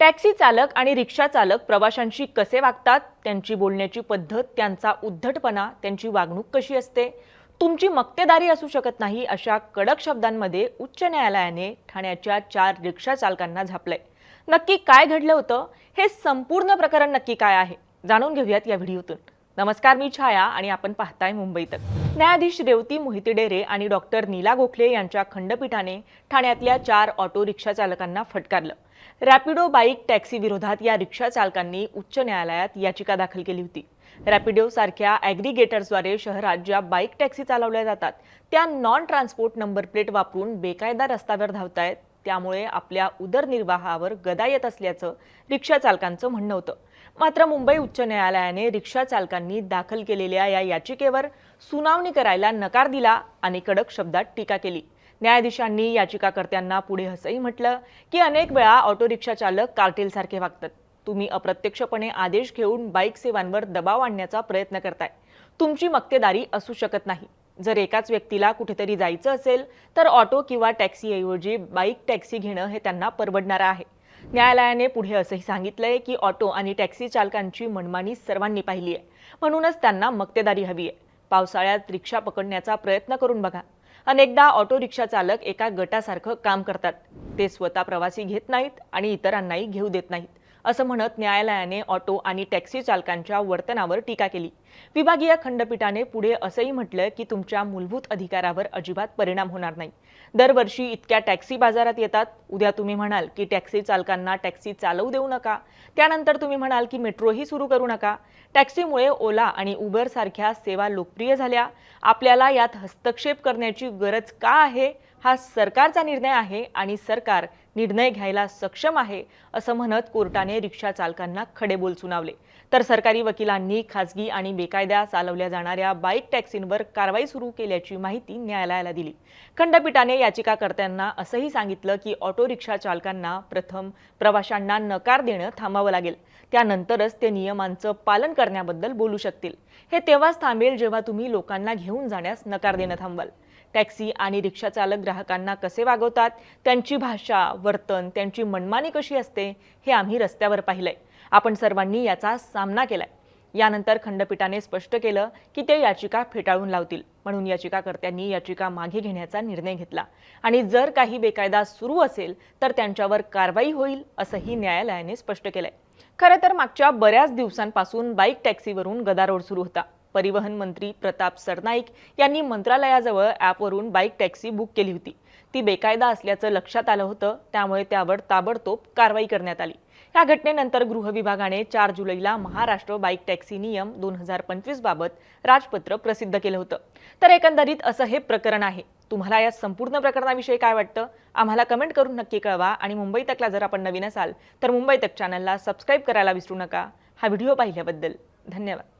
Taxi चालक आणि रिक्षा चालक प्रवाशांशी कसे वागतात त्यांची बोलण्याची पद्धत त्यांचा उद्धटपणा त्यांची वागणूक कशी असते? तुमची मक्तेदारी असू शकत नाही अशा कडक शब्दांमध्ये उच्च न्यायालयाने ठाण्याच्या चार रिक्षा चालकांना झापलंय. नक्की काय घडलं होतं? हे संपूर्ण प्रकरण नक्की काय आहे? जाणून घेऊयात या व्हिडिओतून. नमस्कार मी छाया आणि आपण पाहताय मुंबई तक न्यायाधीश रेवती मोहिते डेरे आणि डॉक्टर नीला गोखले यांच्या खंडपीठाने ठाण्यातल्या चार ऑटो रिक्षा चालकांना फटकारलं. रॅपिडो बाईक टॅक्सी विरोधात या रिक्षा चालकांनी उच्च न्यायालयात याचिका दाखल केली होती. रॅपिडो सारख्या ॲग्रिगेटर्सद्वारे शहरात ज्या बाईक टॅक्सी चालवल्या जातात त्या नॉन ट्रान्सपोर्ट नंबर प्लेट वापरून बेकायदा रस्त्यावर धावतायत त्यामुळे आपल्या उदरनिर्वाहावर गदा येत असल्याचं रिक्षा चालकांचं म्हणणं होतं. मात्र मुंबई उच्च न्यायालयाने रिक्षा चालकांनी दाखल केलेल्या या याचिकेवर सुनावणी करायला नकार दिला आणि कडक शब्दात टीका केली. न्यायाधीशांनी याचिकाकर्त्यांना पुढे असंही म्हटलं की अनेक वेळा ऑटो रिक्षा चालक कार्टेलसारखे वागतात. तुम्ही अप्रत्यक्षपणे आदेश घेऊन बाईक सेवांवर दबाव आणण्याचा प्रयत्न करताय. तुमची मक्तेदारी असू शकत नाही. जर एकाच व्यक्तीला कुठेतरी जायचं असेल तर ऑटो किंवा टॅक्सीऐवजी बाईक टॅक्सी घेणं हे त्यांना परवडणारं आहे. न्यायालयाने पुढे असंही सांगितलंय की ऑटो आणि टॅक्सी चालकांची मनमानी सर्वांनी पाहिली आहे. म्हणूनच त्यांना मक्तेदारी हवी आहे. पावसाळ्यात रिक्षा पकडण्याचा प्रयत्न करून बघा. अनेकदा ऑटो रिक्षा चालक एका गटासारखं काम करतात. ते स्वतः प्रवासी घेत नाहीत आणि इतरांनाही घेऊ देत नाहीत. असं म्हणत न्यायालयाने ऑटो आणि टॅक्सी चालकांच्या वर्तनावर टीका केली. विभागीय खंडपीठाने पुढे असंही म्हटलं की तुमच्या मूलभूत अधिकारावर अजिबात परिणाम होणार नाही. दरवर्षी इतक्या टॅक्सी बाजारात येतात. उद्या तुम्ही म्हणाल की टॅक्सी चालकांना टॅक्सी चालवू देऊ नका. त्यानंतर तुम्ही म्हणाल की मेट्रोही सुरू करू नका. टॅक्सीमुळे ओला आणि उबर सारख्या सेवा लोकप्रिय झाल्या. आपल्याला यात हस्तक्षेप करण्याची गरज का आहे? हा सरकारचा निर्णय आहे आणि सरकार निर्णय घ्यायला सक्षम आहे असं म्हणत कोर्टाने रिक्षा चालकांना खडेबोल सुनावले. तर सरकारी वकिलांनी खासगी आणि बेकायदा चालवल्या जाणाऱ्या बाईक टॅक्सींवर कारवाई सुरू केल्याची माहिती न्यायालयाला दिली. खंडपीठाने याचिकाकर्त्यांना असंही सांगितलं की ऑटो रिक्षा चालकांना प्रथम प्रवाशांना नकार देणं थांबावं लागेल. त्यानंतरच ते नियमांचं पालन करण्याबद्दल बोलू शकतील. हे तेव्हाच थांबेल जेव्हा तुम्ही लोकांना घेऊन जाण्यास नकार देणं थांबवाल. टॅक्सी आणि रिक्षा चालक ग्राहकांना कसे वागवतात त्यांची भाषा वर्तन त्यांची मनमानी कशी असते हे आम्ही रस्त्यावर पाहिलंय. आपण सर्वांनी याचा सामना केलाय. यानंतर खंडपीठाने स्पष्ट केलं की ते याचिका फेटाळून लावतील. म्हणून याचिकाकर्त्यांनी याचिका मागे घेण्याचा निर्णय घेतला. आणि जर काही बेकायदा सुरू असेल तर त्यांच्यावर कारवाई होईल असंही न्यायालयाने स्पष्ट केलंय. खरं तर मागच्या बऱ्याच दिवसांपासून बाईक टॅक्सीवरून गदारोळ सुरू होता. परिवहन मंत्री प्रताप सरनाईक यांनी मंत्रालयाजवळ ॲपवरून बाईक टॅक्सी बुक केली होती. ती बेकायदा असल्याचं लक्षात आलं होतं. त्यामुळे त्यावर ताबडतोब कारवाई करण्यात आली. या घटनेनंतर गृह विभागाने चार जुलैला महाराष्ट्र बाईक टॅक्सी नियम दोन हजार पंचवीस बाबत राजपत्र प्रसिद्ध केलं होतं. तर एकंदरीत असं हे प्रकरण आहे. तुम्हाला या संपूर्ण प्रकरणाविषयी काय वाटतं? आम्हाला कमेंट करून नक्की कळवा. आणि मुंबई तकला जर आपण नवीन असाल तर मुंबई तक चॅनलला सबस्क्राईब करायला विसरू नका. हा व्हिडिओ पाहिल्याबद्दल धन्यवाद.